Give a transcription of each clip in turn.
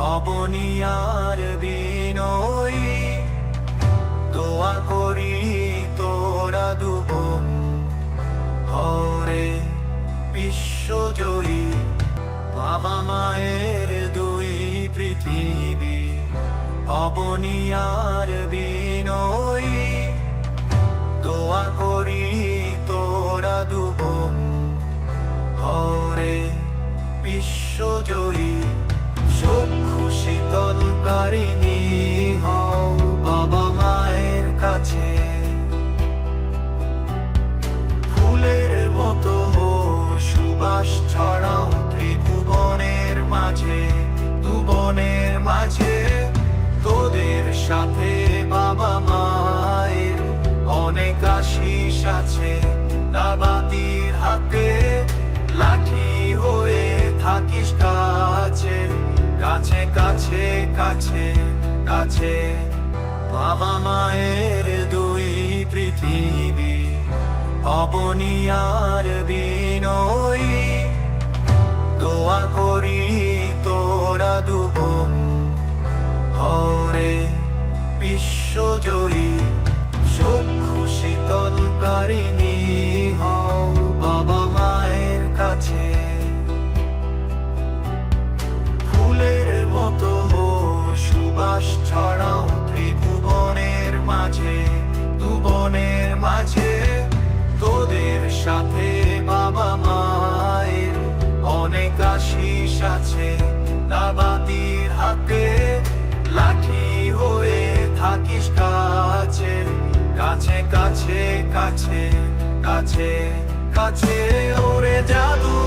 অবনিয়ার বিনয়ী, দোয়া করি তোরা দুবন। হরে বিশ্বজয়ী, বাবা মায়ের দুই পৃথিবী। অবনিয়ার বিনয়ী, দোয়া করি তোরা দুবন। হরে বিশ্বজয়ী ফুলের মতো সুবাস ছড়াও ত্রিভুবনের মাঝে, দুবনের মাঝে। তোদের সাথে বাবা মায়ের অনেক আশিস আছে দাবাতির হাতে। লাঠি হয়ে থাকিস কাছে। কাছে কাছে কাছে কাছে। বাবা মায়ের দুই পৃথিবী, অবনিয়ার বিনয়ী। দোয়া করি তোরা দুব হরে বিশ্বজয়ী চক্ষু শীতলকারিণী। মাঝে দুবনের মাঝে, তোদের সাথে বাবা মায়ের অনেক আশিস আছে। দাবাতির হাতে লাঠি হয়ে থাকিস কাছে কাছে কাছে কাছে কাছে কাছে, ওরে জাদু।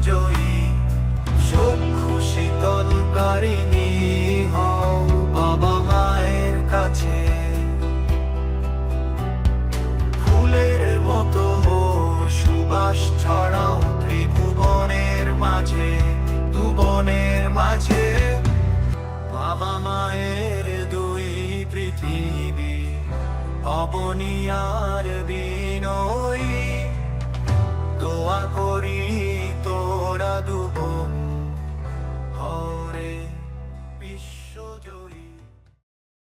বিশ্বজয়ী চক্ষু শীতলকারিণী হও বাবা মায়ের কাছে। ফুলের মতো সুবাস ছড়াও ত্রিভুবনের মাঝে, দুবনের মাঝে। বাবা মায়ের দুই পৃথিবী, অবনিয়ার বিনয়ী। দোয়া করি তোরা দুবন